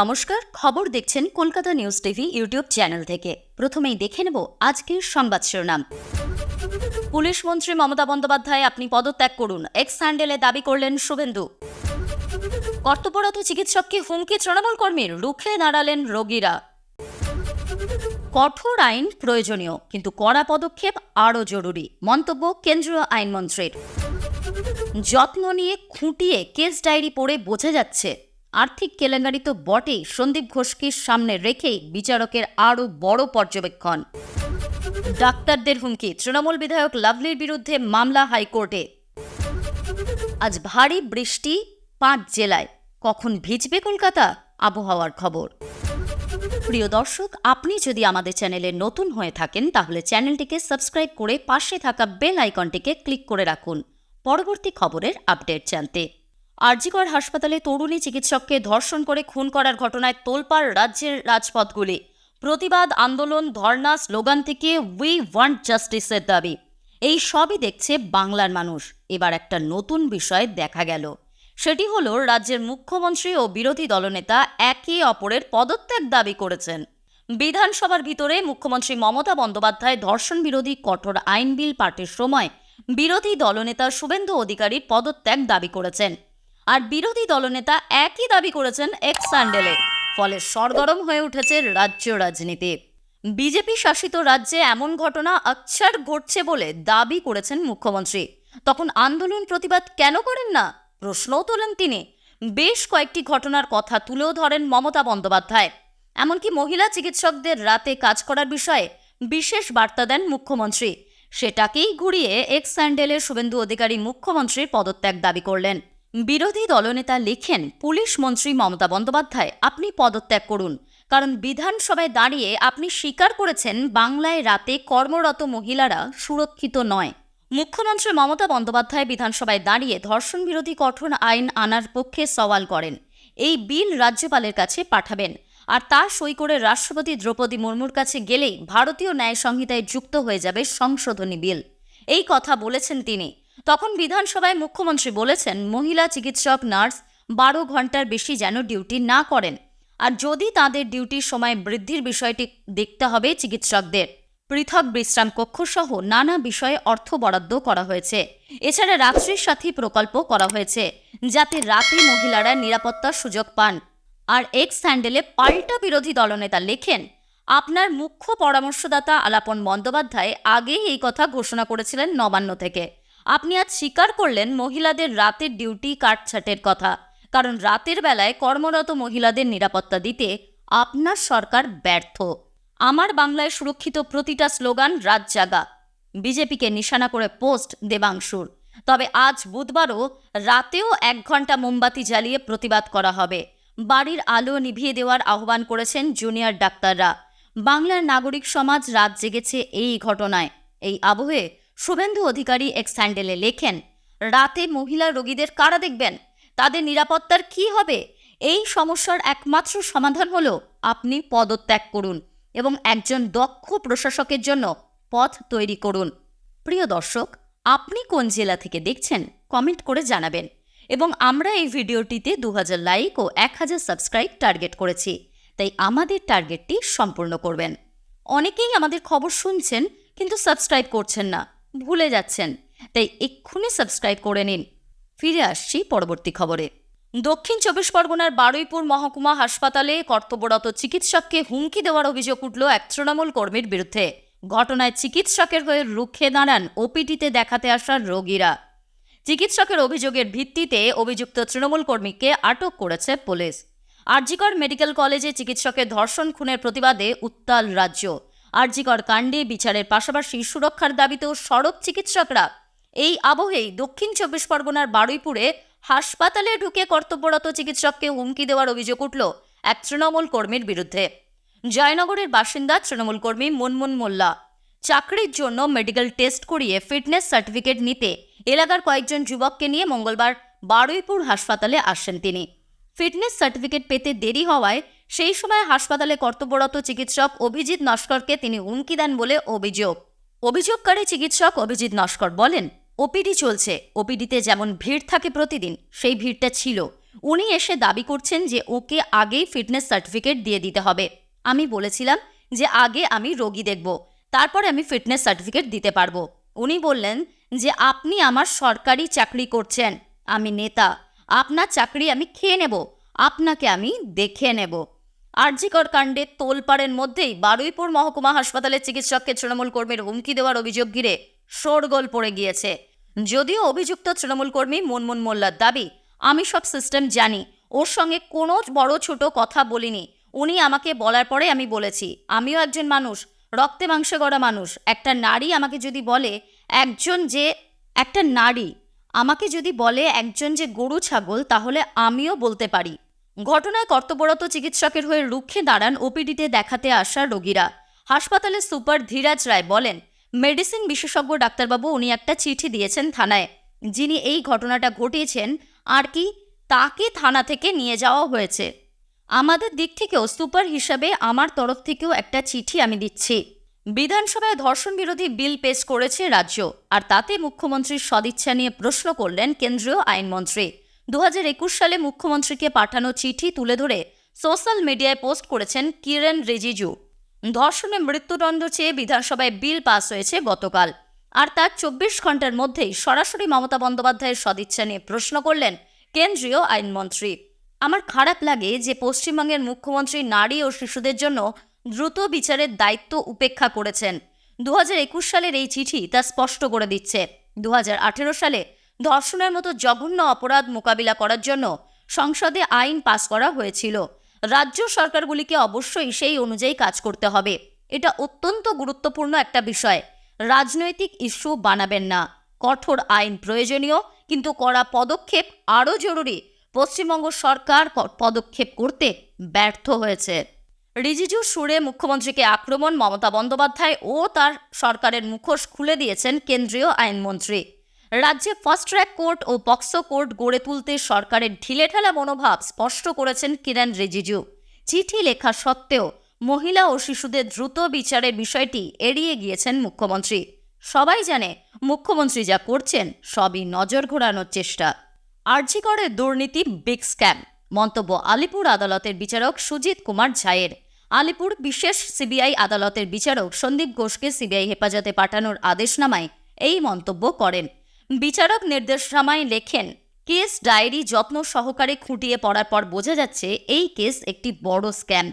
নমস্কার, খবর দেখছেন Kolkata news TV YouTube channel থেকে। প্রথমেই দেখে নেব আজকের সংবাদ শিরোনাম। পুলিশ মন্ত্রী মমতা বন্দ্যোপাধ্যায়, আপনি পদত্যাগ করুন এক্স স্যান্ডেলে দাবি করলেন শুভেন্দু। কর্তব্যরত চিকিৎসককে হুমকি তৃণমূল কর্মীর রুখে দাঁড়ালেন রোগীরা? কঠোর আইন প্রয়োজনীয়, কিন্তু কড়া পদক্ষেপ আরও জরুরি, মন্তব্য কেন্দ্রীয় আইনমন্ত্রীর। যত্ন নিয়ে খুঁটিয়ে কেস ডায়েরি পড়ে বোঝা যাচ্ছে। আর্থিক কেলেঙ্কারি তো বটেই। সন্দীপ ঘোষকে সামনে রেখেই বিচারকের আরও বড় পর্যবেক্ষণ। ডাক্তারদের হুমকি, তৃণমূল বিধায়ক লাভলির বিরুদ্ধে মামলা হাইকোর্টে। আজ ভারী বৃষ্টি পাঁচ জেলায়। কখন ভিজবে কলকাতা? আবহাওয়ার খবর। প্রিয় দর্শক, আপনি যদি আমাদের চ্যানেলে নতুন হয়ে থাকেন, তাহলে চ্যানেলটিকে সাবস্ক্রাইব করে পাশে থাকা বেল আইকনটিকে ক্লিক করে রাখুন। পরবর্তী খবরের আপডেট জানতে। আরজিকর হাসপাতালে তরুণী চিকিৎসককে ধর্ষণ করে খুন করার ঘটনায় তোলপাড় রাজ্যের রাজপথগুলি। প্রতিবাদ আন্দোলন ধর্ণা স্লোগান থেকে উই ওয়ান্ট জাস্টিসের দাবি। এই সবই দেখছে বাংলার মানুষ। এবার একটা নতুন বিষয় দেখা গেল। সেটি হলো রাজ্যের মুখ্যমন্ত্রী ও বিরোধী দলনেতা একে অপরের পদত্যাগ দাবি করেছেন। বিধানসভার ভিতরে মুখ্যমন্ত্রী মমতা বন্দ্যোপাধ্যায় ধর্ষণ বিরোধী কঠোর আইন বিল পাঠের সময় বিরোধী দলনেতা শুভেন্দু অধিকারী পদত্যাগ দাবি করেছেন। আর বিরোধী দলনেতা একই দাবি করেছেন এক্স স্যান্ডেলে ফলে সরগরম হয়ে উঠেছে রাজ্য রাজনীতি। বিজেপি শাসিত রাজ্যে এমন ঘটনা আকছার ঘটছে বলে দাবি করেছেন মুখ্যমন্ত্রী। তখন আন্দোলন প্রতিবাদ কেন করেন না? প্রশ্নও তোলেন তিনি। বেশ কয়েকটি ঘটনার কথা তুলেও ধরেন মমতা বন্দ্যোপাধ্যায়। এমনকি মহিলা চিকিৎসকদের রাতে কাজ করার বিষয়ে বিশেষ বার্তা দেন মুখ্যমন্ত্রী। সেটাকেই ঘুরিয়ে এক্স স্যান্ডেলের শুভেন্দু অধিকারী মুখ্যমন্ত্রীর পদত্যাগ দাবি করলেন। বিরোধী দলনেতা লিখেন, পুলিশ মন্ত্রী মমতা বন্দ্যোপাধ্যায়, আপনি পদত্যাগ করুন। কারণ বিধানসভায় দাঁড়িয়ে আপনি স্বীকার করেছেন বাংলায় রাতে কর্মরত মহিলারা সুরক্ষিত নয়। মুখ্যমন্ত্রী মমতা বন্দ্যোপাধ্যায় বিধানসভায় দাঁড়িয়ে ধর্ষণ বিরোধী কঠোর আইন আনার পক্ষে সওয়াল করেন। এই বিল রাজ্যপালের কাছে পাঠাবেন। আর তা সই করে রাষ্ট্রপতি দ্রৌপদী মুর্মুর কাছে গেলেই ভারতীয় ন্যায় সংহিতায় যুক্ত হয়ে যাবে সংশোধনী বিল। এই কথা বলেছেন তিনি। তখন বিধানসভায় মুখ্যমন্ত্রী বলেছেন, মহিলা চিকিৎসক, নার্স বারো ঘণ্টার বেশি যেন ডিউটি না করেন। আর যদি তাদের ডিউটির সময় বৃদ্ধির বিষয়টি দেখতে হবে চিকিৎসকদের, পৃথক বিশ্রাম কক্ষ সহ নানা বিষয়ে অর্থ বরাদ্দ করা হয়েছে। এছাড়া রাত্রির সাথী প্রকল্প করা হয়েছে, যাতে রাতে মহিলারা নিরাপত্তার সুযোগ পান। আর এক্স হ্যান্ডেলে পাল্টা বিরোধী দলনেতা লেখেন, আপনার মুখ্য পরামর্শদাতা আলাপন বন্দ্যোপাধ্যায় আগেই এই কথা ঘোষণা করেছিলেন নবান্ন থেকে। আপনি আজ স্বীকার করলেন মহিলাদের রাতের ডিউটি কাটছাটের কথা। কারণ রাতের বেলায় কর্মরত মহিলাদের নিরাপত্তা দিতে আপনার সরকার ব্যর্থ। আমার বাংলায় সুরক্ষিত প্রতিটা স্লোগান রাত জাগা বিজেপিকে নিশানা করে পোস্ট দেবাংশুর। তবে আজ বুধবারও রাতেও এক ঘণ্টা মোমবাতি জ্বালিয়ে প্রতিবাদ করা হবে। বাড়ির আলো নিভিয়ে দেওয়ার আহ্বান করেছেন জুনিয়র ডাক্তাররা। বাংলার নাগরিক সমাজ রাত জেগেছে এই ঘটনায়। এই আবহে শুভেন্দু অধিকারী এক স্যান্ডেলে লেখেন, রাতে মহিলা রোগীদের কারা দেখবেন? তাদের নিরাপত্তার কি হবে? এই সমস্যার একমাত্র সমাধান হল আপনি পদত্যাগ করুন এবং একজন দক্ষ প্রশাসকের জন্য পথ তৈরি করুন। প্রিয় দর্শক, আপনি কোন জেলা থেকে দেখছেন, কমেন্ট করে জানাবেন এবং আমরা এই ভিডিওটিতে দু হাজার লাইক ও এক হাজার সাবস্ক্রাইব টার্গেট করেছি, তাই আমাদের টার্গেটটি সম্পূর্ণ করবেন। অনেকেই আমাদের খবর শুনছেন কিন্তু সাবস্ক্রাইব করছেন না। ভুলে যাচ্ছেন। তাই এক্ষুনি সাবস্ক্রাইব করে নিন। ফিরে আসছি পরবর্তী খবরে। দক্ষিণ চব্বিশ পরগনার বারুইপুর মহকুমা হাসপাতালে কর্তব্যরত চিকিৎসককে হুমকি দেওয়ার অভিযোগ উঠল এক তৃণমূল কর্মীর বিরুদ্ধে। ঘটনায় চিকিৎসকের হয়ে রুখে দাঁড়ান ওপিটিতে দেখাতে আসা রোগীরা। চিকিৎসকের অভিযোগের ভিত্তিতে অভিযুক্ত তৃণমূল কর্মীকে আটক করেছে পুলিশ। আরজিকর মেডিকেল কলেজে চিকিৎসকের ধর্ষণ খুনের প্রতিবাদে উত্তাল রাজ্য। আরজিকর কাণ্ডে বিচারের পাশাপাশি সুরক্ষার দাবিতেও সড়ক চিকিৎসকরা। এই আবহেই দক্ষিণ চব্বিশ পরগনার বারুইপুরে হাসপাতালে ঢুকে কর্তব্যরত চিকিৎসককে হুমকি দেওয়ার অভিযোগ উঠল এক তৃণমূল কর্মীর বিরুদ্ধে। জয়নগরের বাসিন্দা তৃণমূল কর্মী মুনমুন মোল্লা। চাকরির জন্য মেডিকেল টেস্ট করিয়ে ফিটনেস সার্টিফিকেট নিতে এলাকার কয়েকজন যুবককে নিয়ে মঙ্গলবার বারুইপুর হাসপাতালে আসেন তিনি। ফিটনেস সার্টিফিকেট পেতে দেরি হওয়ায় সেই সময় হাসপাতালে কর্তব্যরত চিকিৎসক অভিজিৎ নস্করকে তিনি হুমকি দেন বলে অভিযোগ। অভিযোগকারী চিকিৎসক অভিজিৎ নস্কর বলেন, ওপিডি চলছে। ওপিডিতে যেমন ভিড় থাকে প্রতিদিন, সেই ভিড়টা ছিল। উনি এসে দাবি করছেন যে ওকে আগেই ফিটনেস সার্টিফিকেট দিয়ে দিতে হবে। আমি বলেছিলাম যে আগে আমি রোগী দেখব, তারপরে আমি ফিটনেস সার্টিফিকেট দিতে পারব। উনি বললেন যে, আপনি আমার সরকারি চাকরি করছেন। আমি নেতা। আপনার চাকরি আমি খেয়ে নেব। আপনাকে আমি দেখে নেব। আরজিকর কাণ্ডে তোলপাড়ের মধ্যেই বারুইপুর মহকুমা হাসপাতালের চিকিৎসককে তৃণমূল কর্মীর হুমকি দেওয়ার অভিযোগ ঘিরে শোরগোল পড়ে গিয়েছে। যদিও অভিযুক্ত তৃণমূল কর্মী মুনমুন মোল্লার দাবি, আমি সব সিস্টেম জানি, ওর সঙ্গে কোনো বড় ছোট কথা বলিনি। উনি আমাকে বলার পরে আমি বলেছি, আমিও একজন মানুষ, রক্তে মাংসে গড়া মানুষ। একটা নারী আমাকে যদি বলে, একজন যে, একটা নারী, আমাকে যদি বলে একজন যে গরু, ছাগল, তাহলে আমিও বলতে পারি। ঘটনায় কর্তব্যরত চিকিৎসকের হয়ে রুখে দাঁড়ান ওপিডিতে দেখাতে আসা রোগীরা। হাসপাতালের সুপার ধীরাজ রায় বলেন, মেডিসিন বিশেষজ্ঞ ডাক্তারবাবু উনি একটা চিঠি দিয়েছেন থানায়, যিনি এই ঘটনাটা ঘটিয়েছেন আর কি তাকে থানা থেকে নিয়ে যাওয়া হয়েছে। আমাদের দিক থেকেও সুপার হিসাবে আমার তরফ থেকেও একটা চিঠি আমি দিচ্ছি। বিধানসভায় ধর্ষণ বিরোধী বিল পেশ করেছে রাজ্য, আর তাতে মুখ্যমন্ত্রীর সদিচ্ছা নিয়ে প্রশ্ন করলেন কেন্দ্রীয় আইনমন্ত্রী। দু হাজার একুশ সালে মুখ্যমন্ত্রীকে পাঠানো চিঠি তুলে ধরে সোশ্যাল মিডিয়ায় পোস্ট করেছেন কিরেন রিজিজু। ধর্ষণে মৃত্যুদণ্ড চেয়ে বিধানসভায় বিল পাস হয়েছে গতকাল। আর তার চব্বিশ ঘণ্টার মধ্যেই সরাসরি মমতা বন্দ্যোপাধ্যায়ের সদিচ্ছা নিয়ে প্রশ্ন করলেন কেন্দ্রীয় আইনমন্ত্রী। আমার খারাপ লাগে যে পশ্চিমবঙ্গের মুখ্যমন্ত্রী নারী ও শিশুদের জন্য দ্রুত বিচারের দায়িত্ব উপেক্ষা করেছেন। দু হাজার একুশ সালের এই চিঠি তা স্পষ্ট করে দিচ্ছে। দু হাজার আঠেরো সালে ধর্ষণের মতো জঘন্য অপরাধ মোকাবিলা করার জন্য সংসদে আইন পাস করা হয়েছিল। রাজ্য সরকারগুলিকে অবশ্যই সেই অনুযায়ী কাজ করতে হবে। এটা অত্যন্ত গুরুত্বপূর্ণ একটা বিষয়। রাজনৈতিক ইস্যু বানাবেন না। কঠোর আইন প্রয়োজনীয়, কিন্তু কড়া পদক্ষেপ আরও জরুরি। পশ্চিমবঙ্গ সরকার পদক্ষেপ করতে ব্যর্থ হয়েছে। রিজিজু সুরে মুখ্যমন্ত্রীকে আক্রমণ মমতা বন্দ্যোপাধ্যায় ও তার সরকারের মুখোশ খুলে দিয়েছেন কেন্দ্রীয় আইনমন্ত্রী। রাজ্যে ফাস্ট ট্র্যাক কোর্ট ও পক্সো কোর্ট গড়ে তুলতে সরকারের ঢিলেঢালা মনোভাব স্পষ্ট করেছেন কিরণ রিজিজু। চিঠি লেখা সত্ত্বেও মহিলা ও শিশুদের দ্রুত বিচারের বিষয়টি এড়িয়ে গিয়েছেন মুখ্যমন্ত্রী। সবাই জানে মুখ্যমন্ত্রী যা করছেন সবই নজর ঘোরানোর চেষ্টা। আরজিকরের দুর্নীতি বিগ স্ক্যাম। মন্তব্য আলিপুর আদালতের বিচারক সুজিত কুমার ঝায়ের। আলিপুর বিশেষ সিবিআই আদালতের বিচারক সন্দীপ ঘোষকে সিবিআই হেফাজতে পাঠানোর আদেশনামায় এই মন্তব্য করেন। বিচারক নির্দেশনামায় লেখেন, কেস ডায়েরি যত্ন সহকারে খুঁটিয়ে পড়ার পর বোঝা যাচ্ছে এই কেস একটি বড় স্ক্যাম।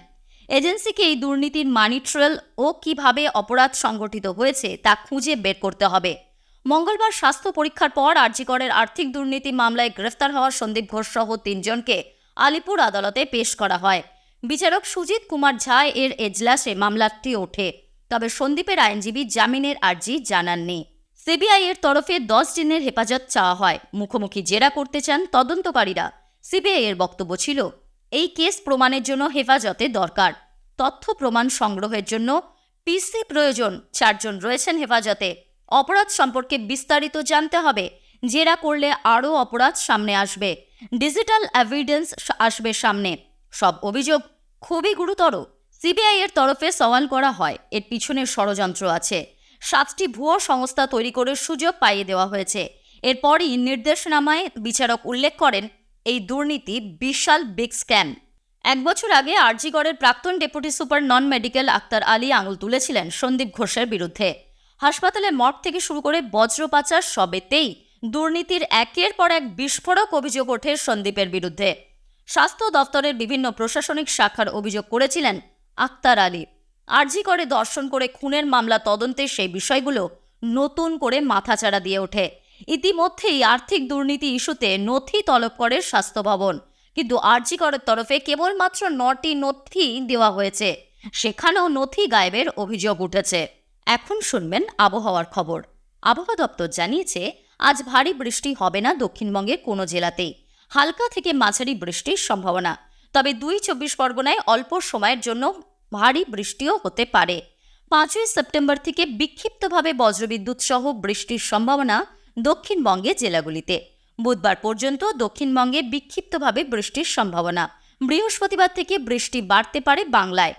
এজেন্সিকে এই দুর্নীতির মানি ট্রেল ও কীভাবে অপরাধ সংগঠিত হয়েছে তা খুঁজে বের করতে হবে। মঙ্গলবার স্বাস্থ্য পরীক্ষার পর আরজিকরের আর্থিক দুর্নীতি মামলায় গ্রেফতার হওয়া সন্দীপ ঘোষ সহ তিনজনকে আলিপুর আদালতে পেশ করা হয়। বিচারক সুজিত কুমার ঝা এর এজলাসে মামলাটি ওঠে, তবে সন্দীপের আইনজীবী জামিনের আর্জি জানাননি। সিবিআই এর তরফে দশ দিনের হেফাজত চাওয়া হয়। মুখোমুখি জেরা করতে চান তদন্তকারীরা। সিবিআই এর বক্তব্য ছিল, এই কেস প্রমাণের জন্য হেফাজতে দরকার। তথ্য প্রমাণ সংগ্রহের জন্য পিসি প্রয়োজন, চারজন রয়েছেন হেফাজতে। অপরাধ সম্পর্কে বিস্তারিত জানতে হবে। জেরা করলে আরও অপরাধ সামনে আসবে। ডিজিটাল এভিডেন্স আসবে সামনে। সব অভিযোগ খুবই গুরুতর। সিবিআই এর তরফে সওয়াল করা হয়। এর পিছনে ষড়যন্ত্র আছে। সাতটি ভুয়ো সংস্থা তৈরি করে সুযোগ পাইয়ে দেওয়া হয়েছে। এরপরই নির্দেশনামায় বিচারক উল্লেখ করেন, এই দুর্নীতি বিশাল বিগ স্ক্যাম। এক বছর আগে আরজিগড়ের প্রাক্তন deputy super non medical Akhtar Ali আঙুল তুলেছিলেন সন্দীপ ঘোষের বিরুদ্ধে। হাসপাতালে মঠ থেকে শুরু করে বজ্র পাচার সবেতেই দুর্নীতির একের পর এক বিস্ফোরক অভিযোগ ওঠে সন্দীপের বিরুদ্ধে। স্বাস্থ্য দপ্তরের বিভিন্ন প্রশাসনিক শাখার অভিযোগ করেছিলেন আক্তার আলী। আরজি করে দর্শন করে খুনের মামলা তদন্তে সেই বিষয়গুলো নতুন করে মাথাচাড়া দিয়ে ওঠে। ইতিমধ্যেই আর্থিক দুর্নীতি ইস্যুতে নথি তলব করে স্বাস্থ্য ভবন। কিন্তু আরজি করের তরফে কেবলমাত্র নটি নথি দেওয়া হয়েছে। সেখানেও নথি গায়েবের অভিযোগ উঠেছে। এখন শুনবেন আবহাওয়ার খবর। আবহাওয়া দপ্তর জানিয়েছে, আজ ভারী বৃষ্টি হবে না দক্ষিণবঙ্গের কোনো জেলাতেই। হালকা থেকে মাঝারি বৃষ্টির সম্ভাবনা। তবে দুই চব্বিশ পরগনায় অল্প সময়ের জন্য ভারী বৃষ্টিও হতে পারে। পাঁচই সেপ্টেম্বর থেকে বিক্ষিপ্তভাবে বজ্রবিদ্যুৎ সহ বৃষ্টির সম্ভাবনা দক্ষিণবঙ্গে জেলাগুলিতে। বুধবার পর্যন্ত দক্ষিণবঙ্গে বিক্ষিপ্তভাবে বৃষ্টির সম্ভাবনা। বৃহস্পতিবার থেকে বৃষ্টি বাড়তে পারে বাংলায়।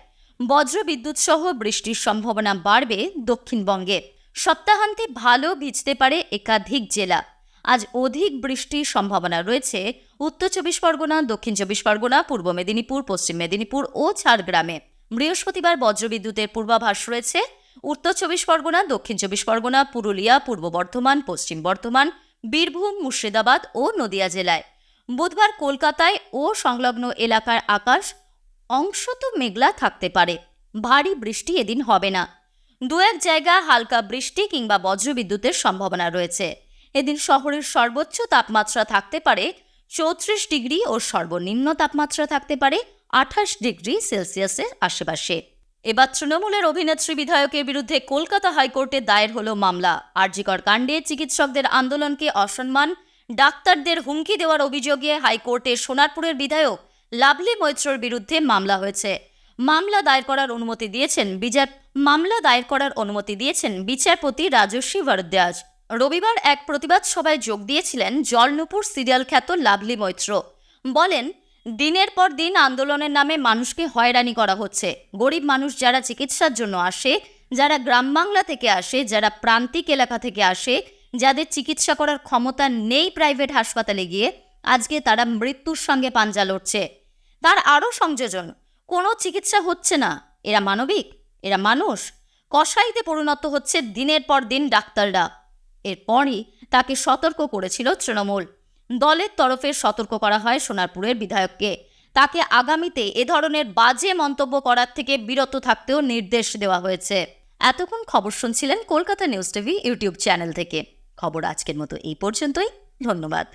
বজ্রবিদ্যুৎ সহ বৃষ্টির সম্ভাবনা বাড়বে দক্ষিণবঙ্গে। সপ্তাহান্তে ভালো ভিজতে পারে একাধিক জেলা। আজ অধিক বৃষ্টির সম্ভাবনা রয়েছে উত্তর চব্বিশ পরগনা, দক্ষিণ চব্বিশ পরগনা, পূর্ব মেদিনীপুর, পশ্চিম মেদিনীপুর ও ঝাড়গ্রামে। বৃহস্পতিবার বজ্রবিদ্যুতের পূর্বাভাস রয়েছে। উত্তর চব্বিশ পরগনা, দক্ষিণ চব্বিশ পরগনা, পুরুলিয়া, পূর্ব বর্ধমান, পশ্চিম বর্ধমান, বীরভূম, মুর্শিদাবাদ ও নদিয়া জেলায়। বুধবার কলকাতায় ও সংলগ্ন এলাকার আকাশ অংশত মেঘলা থাকতে পারে। ভারী বৃষ্টি এদিন হবে না। দু এক জায়গা হালকা বৃষ্টি কিংবা বজ্রবিদ্যুতের সম্ভাবনা রয়েছে। এদিন শহরের সর্বোচ্চ তাপমাত্রা থাকতে পারে চৌত্রিশ ডিগ্রি ও সর্বনিম্ন তাপমাত্রা থাকতে পারে আঠাশ ডিগ্রি সেলসিয়াসের আশেপাশে। এবার তৃণমূলের অভিনেত্রী বিধায়কের বিরুদ্ধে কলকাতা হাইকোর্টে দায়ের হলো মামলা। আরজিকর কাণ্ডে চিকিৎসকদের আন্দোলনকে অসম্মান, ডাক্তারদের হুমকি দেওয়ার অভিযোগে হাইকোর্টে সোনারপুরের বিধায়ক লাভলি মৈত্রর বিরুদ্ধে মামলা হয়েছে। মামলা দায়ের করার অনুমতি দিয়েছেন বিচার, মামলা দায়ের করার অনুমতি দিয়েছেন বিচারপতি রাজস্বী ভরদ্বাজ। রবিবার এক প্রতিবাদ সভায় যোগ দিয়েছিলেন জলনুপুর সিরিয়াল খ্যাত লাভলি মৈত্র। বলেন দিনের পর দিন আন্দোলনের নামে মানুষকে হয়রানি করা হচ্ছে। গরিব মানুষ যারা চিকিৎসার জন্য আসে, যারা গ্রাম বাংলা থেকে আসে, যারা প্রান্তিক এলাকা থেকে আসে, যাদের চিকিৎসা করার ক্ষমতা নেই প্রাইভেট হাসপাতালে গিয়ে, আজকে তারা মৃত্যুর সঙ্গে পাঞ্জা লড়ছে। তার আরও সংযোজন, কোনো চিকিৎসা হচ্ছে না। এরা মানবিক, এরা মানুষ। কসাইতে পরিণত হচ্ছে দিনের পর দিন ডাক্তাররা। এরপরই তাকে সতর্ক করেছিল তৃণমূল। দলের তরফে সতর্ক করা হয় সোনারপুরের বিধায়ককে। তাকে আগামীতে এ ধরনের বাজে মন্তব্য করার থেকে বিরত থাকতেও নির্দেশ দেওয়া হয়েছে। এতক্ষণ খবর শুনছিলেন Kolkata news TV YouTube channel থেকে। খবর আজকের মতো এই পর্যন্তই। ধন্যবাদ।